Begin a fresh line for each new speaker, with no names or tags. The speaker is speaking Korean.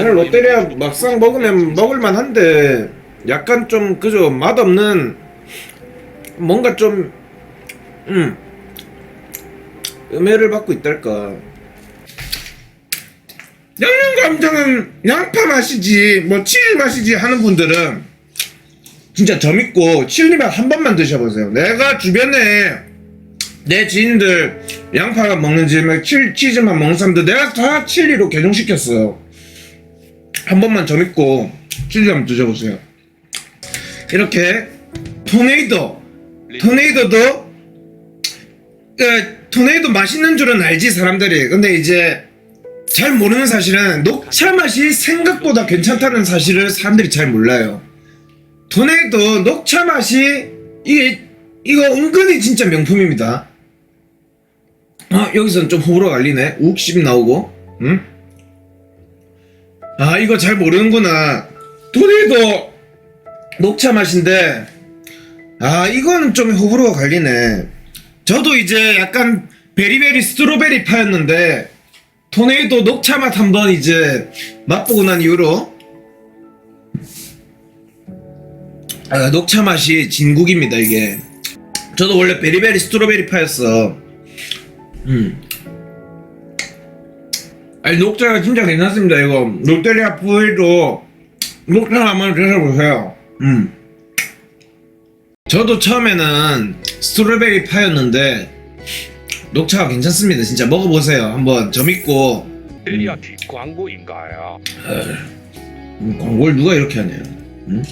사실 롯데리아 막상 먹으면 먹을만 한데 약간 좀 그죠 맛없는 뭔가 좀 음, 음해를 받고 있달까. 양념감정은 양파 맛이지 뭐 치즈 맛이지 하는 분들은 진짜 점있고 칠리맛 한 번만 드셔보세요. 내가 주변에 내 지인들 양파 먹는지 막 칠, 치즈만 먹는 사람들 내가 다 칠리로 개종시켰어요 한 번만 점 있고 치즈 한번 드셔보세요. 이렇게 토네이도 토네이도도 그, 토네이도 맛있는 줄은 알지 사람들이. 근데 이제 잘 모르는 사실은 녹차 맛이 생각보다 괜찮다는 사실을 사람들이 잘 몰라요. 토네이도 녹차 맛이 이게 이거 은근히 진짜 명품입니다. 아 여기서는 좀 호불호 갈리네. 욱십 나오고, 응? 아 이거 잘 모르는구나. 토네이도 녹차 맛인데. 아 이건 좀 호불호가 갈리네. 저도 이제 약간 베리베리 스트로베리 파였는데 토네이도 녹차 맛 한번 이제 맛보고 난 이후로. 아, 녹차 맛이 진국입니다 이게. 저도 원래 베리베리 스트로베리 파였어. 음 아니 녹차가 진짜 괜찮습니다 이거. 롯데리아 부위도 녹차 한번 드셔보세요. 음. 저도 처음에는 스트로베리 파였는데 녹차가 괜찮습니다. 진짜 먹어보세요. 한번 점 있고.
롯데리아 광고인가요?
음, 광고를 누가 이렇게 하네요 음?